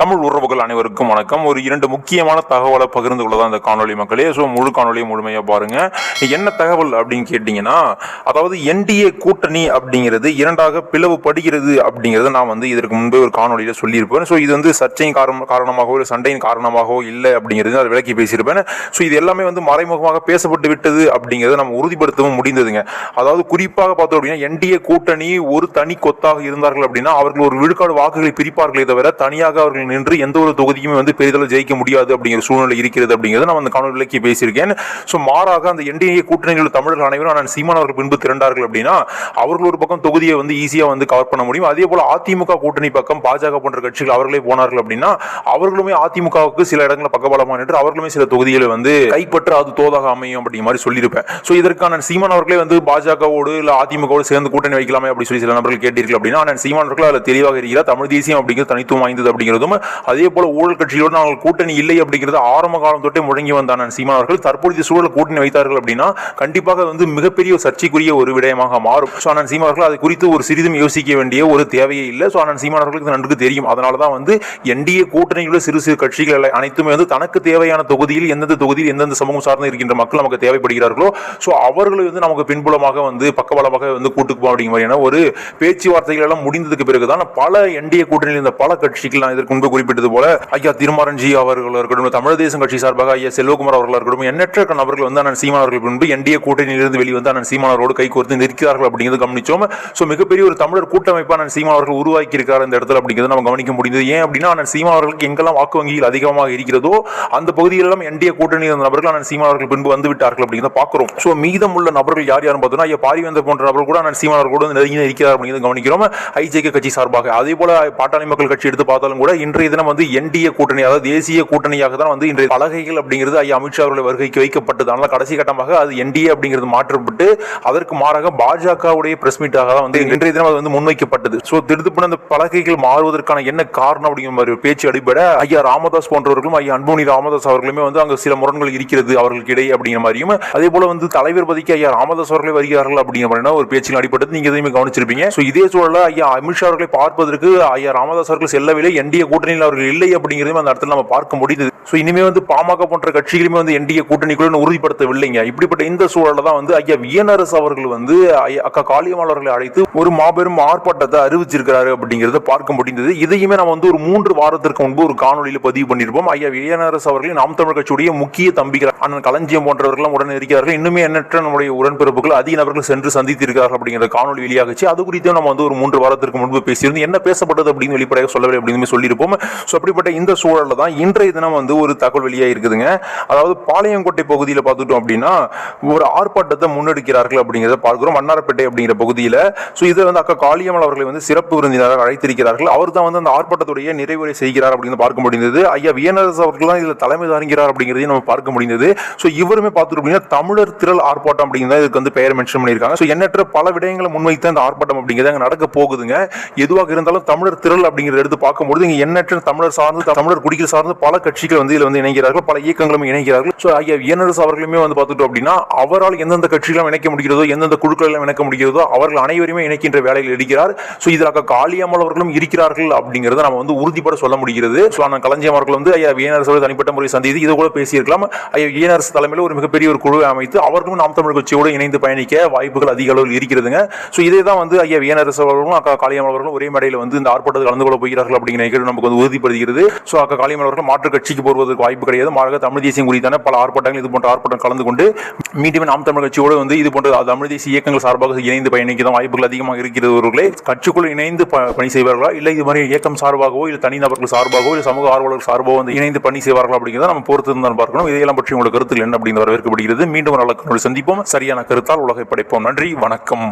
தமிழ் உறவுகள் அனைவருக்கும் வணக்கம். ஒரு இரண்டு முக்கியமான தகவலை பகிர்ந்து கொள்ளதான் இந்த காணொளி மக்களே. ஸோ முழு காணொலியை முழுமையாக பாருங்க. என்ன தகவல் அப்படின்னு கேட்டிங்கன்னா அதாவது என்டிஏ கூட்டணி அப்படிங்கிறது இரண்டாக பிளவுபடுகிறது அப்படிங்கிறத நான் வந்து இதற்கு முன்பே ஒரு காணொலியில் சொல்லியிருப்பேன். ஸோ இது வந்து சர்ச்சையின் காரணம் காரணமாகவோ இல்லை சண்டையின் காரணமாகவோ இல்லை அப்படிங்கிறது அதை விளக்கி பேசியிருப்பேன். ஸோ இது எல்லாமே வந்து மறைமுகமாக பேசப்பட்டு விட்டது அப்படிங்கிறத நம்ம உறுதிப்படுத்தவும் முடிந்ததுங்க. அதாவது குறிப்பாக பார்த்தோம் அப்படின்னா என்டிஏ கூட்டணி ஒரு தனி கொத்தாக இருந்தார்கள் அப்படின்னா அவர்கள் ஒரு விழுக்காடு வாக்குகளை பிரிப்பார்களே தவிர தனியாக அவர்கள் நின்று எந்த ஒரு தொகுதியுமே வந்து பெரிதளவு ஜெயிக்க முடியாது அப்படிங்கிற சூழ்நிலை இருக்கிறது அப்படிங்கிறத நான் அந்த காணொலி விளக்கி பேசியிருக்கேன். ஸோ மாறாக அந்த என்டிஏ கூட்டணிகள் தமிழர்கள் அனைவரும் ஆனால் சீமான் அவர்கள் பின்பு திரண்டார்கள் அப்படின்னா அவர்கள் ஒரு பக்கம் தொகுதியை வந்து ஈஸியாக வந்து கவர் பண்ண முடியும். அதே போல அதிமுக கூட்டணி பக்கம் பாஜக போன்ற கட்சிகள் அவர்களே போனார்கள் அப்படின்னா அவர்களுமே அதிமுகவுக்கு சில இடங்களில் பக்கபலமாக நின்று அவர்களுமே சில தொகுதிகளை வந்து கைப்பற்ற அது தோதாக அமையும் அப்படிங்கிற மாதிரி சொல்லியிருப்பேன். ஸோ இதற்கான சீமான் அவர்களே வந்து பாஜகவோடு இல்லை அதிமுகவோடு சேர்ந்து கூட்டணி வைக்கலாமே அப்படி சொல்லி சில நபர்கள் கேட்டீர்கள் அப்படின்னா ஆனால் சீமான் அவர்கள் அதில் தெளிவாக இருக்கிறார். தமிழ் தேசியம் அப்படிங்கிறது தனித்துவம் வாய்ந்தது அப்படிங்கிறதும் அதே போல ஊழல் கட்சிகளோடு நாங்கள் கூட்டணி இல்லை அப்படிங்கிறது ஆரம்ப காலம் தொட்டே முழங்கி வந்தான் சீமான் அவர்கள். தற்போதைய சூழல் கூட்டணி வைத்தார்கள் அப்படின்னா கண்டிப்பாக வந்து மிகப்பெரிய சர்ச்சைக்குரிய ஒரு விடயமாக மாறும். ஸோ அண்ணன் சீமான் அவர்கள் அது குறித்து ஒரு சிறிதும் யோசிக்க வேண்டிய ஒரு தேவையே இல்லை. ஸோ அண்ணன் சீமான் அவர்களுக்கு நன்கு தெரியும். அதனால தான் வந்து என்டிஏ கூட்டணியில் சிறு சிறு கட்சிகள் அனைத்துமே வந்து தனக்கு தேவையான தொகுதியில் எந்தெந்த தொகுதியில் எந்தெந்த சமூகம் சார்ந்து இருக்கின்ற மக்கள் நமக்கு தேவைப்படுகிறார்களோ ஸோ அவர்களை வந்து நமக்கு பின்புலமாக வந்து பக்கபலமாக வந்து கூட்டுக்குவோம் அப்படிங்கிற மாதிரியான ஒரு பேச்சுவார்த்தைகள் எல்லாம் முடிந்ததுக்கு பிறகுதான் பல என்டிஏ கூட்டணியில் இருந்த பல கட்சிகள் நான் இதற்கு முன்பு குறிப்பிட்டது போல ஐயா திருமாரன்ஜி அவர்கள் இருக்கட்டும் தமிழ் தேசம் கட்சி சார்பாக ஐயா செல்வகுமார் அவர்கள் இருக்கட்டும் எண்ணற்ற நபர்கள் வந்து அண்ணன் சீமான் அவர்கள் முன்பு என்டிஏ கூட்டணியிலிருந்து வெளிவந்து அண்ணன் சீமானவரோடு கை கோர்த்து நிற்கிறார்கள் அப்படிங்கிறது கவனிச்சோம். ஸோ மிகப்பெரிய ஒரு தமிழர் கூட்டமைப்பு அண்ணன் சீமான் அவர்கள் உருவாக்கி இருக்கார் இந்த இடத்துல அப்படிங்கிறது நம்ம கவனிக்க முடிந்தது. ஏன் அப்படின்னா அண்ணன் சீமான் அவர்களுக்கு எங்கெல்லாம் வாக்கு வங்கியில் அதிகமாக இருக்கிறதோ அந்த பகுதியிலெல்லாம் என்டிஏ கூட்டணி இருந்த நபர்கள் அண்ணன் சீமான் அவர்கள் பின்பு வந்து விட்டார்கள் அப்படிங்கிறத பார்க்கிறோம். ஸோ மீதம் உள்ள நபர்கள் யார் யாரும் பார்த்தோம்னா ஐயா பாரிவேந்தர் போன்ற நபர்கள் கூட அண்ணன் சீமான் அவர்கள் கூட நெருங்கி இருக்கிறார் அப்படிங்கிறது கவனிக்கிறோம். ஐஜேகே கட்சி சார்பாக. அதே போல பாட்டாளி மக்கள் கட்சி எடுத்து பார்த்தாலும் கூட இன்றைய தினம் வந்து என்டிஏ கூட்டணி அதாவது தேசிய கூட்டணியாக தான் வந்து இன்றைய பலகைகள் அப்படிங்கிறது ஐயா அமித்ஷா அவர்கள் வருகைக்கு வைக்கப்பட்டது. அதனால கடைசி கட்டமாக அது என்டிஏ அப்படிங்கிறது மாற்றப்பட்டு அதற்கு மாறாக பாஜகவுடைய பிரஸ் மீட்டாக தான் வந்து இன்றைய தினம் அது வந்து முன்வைக்கப்பட்டது. ஸோ திருத்துப்புன அந்த பலகைகள் மாறுவதற்கான என்ன காரணம் அப்படிங்கிற மாதிரி பேச்சு அடிப்படை. ஐயா ராமதாஸ் போன்றவர்களும் ஐயா அன்புமணி ராமதாஸ் அவர்களுமே வந்து அங்கே சில முரண்கள் இருக்கிறது அவர்களுக்கு இடையே அப்படிங்கிற மாதிரியும் அதே போல வந்து தலைவர் பதிக்கு ஐயா ராமதாஸ் அவர்களே வருகிறார்கள் அப்படிங்கிற மாதிரியான ஒரு பேச்சில் அடிப்பட்டது நீங்க எதையுமே கவனிச்சிருப்பீங்க. ஸோ இதே சூழல ஐயா அமித்ஷா அவர்களை பார்ப்பதற்கு ஐயா ராமதாஸ் அவர்கள் செல்லவில்லை என்டிஏ கூட்டணியில் அவர்கள் இல்லை அப்படிங்கிறதையும் அந்த இடத்துல நம்ம பார்க்க முடியுது. ஸோ இனிமே வந்து பாமக போன்ற கட்சிகளுமே வந்து என்டிஏ கூட்டணிக்குள்ள உறுதிப்படுத்தவில்லைங்க. இப்படிப்பட்ட இந்த சூழலில் தான் வந்து ஐயா விஎன்ஆர்எஸ் அவர்கள் வந்து ஐயா அக்கா காளியம்மாள் அவர்களை அழைத்து ஒரு மாபெரும் ஆர்ப்பாட்டத்தை அறிவிச்சிருக்கிறாரு அப்படிங்கிறத பார்க்க முடிந்தது. இதையுமே நம்ம வந்து ஒரு மூன்று வாரத்திற்கு முன்பு ஒரு காணொலியில் பதிவு பண்ணியிருப்போம். ஐயா விஎன்ஆர்எஸ் அவர்களையும் நாம் தமிழ் கட்சியுடைய முக்கிய தம்பிகள் அண்ணன் களஞ்சியம் போன்றவர்களும் உடன் இருக்கிறார்கள். இன்னுமே எண்ணற்ற நம்முடைய உடன்பிறப்புகள் அதிக நபர்கள் சென்று சந்தித்திருக்கிறார்கள் அப்படிங்கிற காணொலி வெளியாகச்சு. அது குறித்தும் நம்ம வந்து ஒரு மூன்று வாரத்திற்கு முன்பு பேசியிருந்தோம். என்ன பேசப்பட்டது அப்படின்னு வெளிப்படையாக சொல்லவில்லை அப்படின்னு சொல்லியிருப்போம். ஸோ அப்படிப்பட்ட இந்த சூழலில் தான் இன்றைய தினம் வந்து ஒரு தகவல் வெளியாக இருக்குதுங்க. அதாவது பாளையங்கோட்டை பகுதியில் பார்த்துட்டோம் அப்படின்னா ஒரு ஆர்ப்பாட்டத்தை முன்னெடுக்கிறார்கள் அப்படிங்கிறத பார்க்கிறோம். மன்னார்பேட்டை அப்படிங்கிற பகுதியில். ஸோ இதை வந்து அக்கா காளியம்மாள் அவர்களை வந்து சிறப்பு விருந்தினராக அழைத்திருக்கிறார்கள். அவர் தான் வந்து அந்த ஆர்ப்பாட்டத்துடைய நிறைவுரை செய்கிறார் அப்படின்னு பார்க்க முடிந்தது. ஐயா வியனரசு அவர்கள் தான் இதில் தலைமை தாங்குகிறார் அப்படிங்கிறதையும் நம்ம பார்க்க முடிந்தது. ஸோ இவருமே பார்த்துட்டு அப்படின்னா தமிழர் திரள் ஆர்ப்பாட்டம் அப்படிங்கிறத இதுக்கு வந்து பெயர் மென்ஷன் பண்ணியிருக்காங்க. ஸோ எண்ணற்ற பல விடயங்களை முன்வைத்து அந்த ஆர்ப்பாட்டம் அப்படிங்கிறது அங்கே நடக்க போகுதுங்க. எதுவாக இருந்தாலும் தமிழர் திரள் அப்படிங்கிறத எடுத்து பார்க்கும்போது இங்கே எண்ணற்ற தமிழர் சார்ந்து தமிழர் குடிகள் சார்ந்து பல கட்சிகள் வந்து இதில் வந்து இணைகிறார்கள் பல இயக்கங்களும் இணைகிறார்கள். ஸோ ஐயா இயனரசு அவர்களுமே வந்து பார்த்துட்டோம் அப்படின்னா அவரால் எந்தெந்த கட்சிகளும் இணைக்க முடிகிறதோ எந்தெந்த குழுக்களெல்லாம் இணைக்க முடிகிறதோ அவர்கள் அனைவருமே இணைக்கின்ற வேலையில் இருக்கிறார். ஸோ இதில் அக்கா அவர்களும் இருக்கிறார்கள் அப்படிங்கிறத நம்ம வந்து உறுதிப்பட சொல்ல முடிகிறது. ஸோ ஆனால் கலைஞர் அவர்கள் வந்து ஐயா விஎன்ஆர்எஸ் அவர்கள் தனிப்பட்ட முறை சந்தித்து இது கூட பேசியிருக்கலாம். ஐயா விஎன்ஆர்எஸ் தலைமையில் ஒரு மிகப்பெரிய ஒரு குழுவை அமைத்து அவர்களும் நாம் தமிழ் கட்சியோடு இணைந்து பயணிக்க வாய்ப்புகள் அதிக அளவில் இருக்கிறதுங்க. ஸோ இதே தான் வந்து ஐயா விஎன்ஆர்எஸ் அவர்களும் அக்கா காளியம்மாள் அவர்களும் ஒரே மேடையில் வந்து இந்த ஆர்ப்பாட்டத்தில் கலந்து கொள்ள போகிறார்கள் அப்படிங்கிற நிகழ்வு நமக்கு வந்து உறுதிப்படுத்துகிறது. ஸோ அக்கா காளியம்மாள் அவர்கள் மாற்றுக் கட்சிக்கு போவதற்கு வாய்ப்பு கிடையாது. மாறாக தமிழ் தேசியம் குறித்தான பல ஆர்ப்பாட்டங்கள் இது போன்ற ஆர்ப்பாட்டம் கலந்து கொண்டு மீண்டும் நாம் தமிழ் கட்சியோடு வந்து இது போன்ற தமிழ் தேசிய இயக்கங்கள் சார்பாக இணைந்து பயணிக்க தான் வாய்ப்புகள் அதிகமாக இருக்கிறவர்களே கட்சிக்குள் இணைந்து பணி செய்வார்களா? இல்லை இது மாதிரி இயக்கம் சார்பாகவோ இல்லை தனிநபர்கள் சார்பாகவோ இல்லை சமூக ஆர்வலர்கள் சார்பாகவோ வந்து இணைந்து பணி செய்வார்களா அப்படிங்கிறத நம்ம பொறுத்து தான் பார்க்கணும். இதையெல்லாம் பற்றி உங்களுக்கு கருத்துக்கள் என்ன அப்படிங்கிற வரவேற்கப்படுகிறது. மீண்டும் ஒரு நல்ல சந்திப்போம். சரியான கருத்தால் உலகை படைப்போம். நன்றி. வணக்கம்.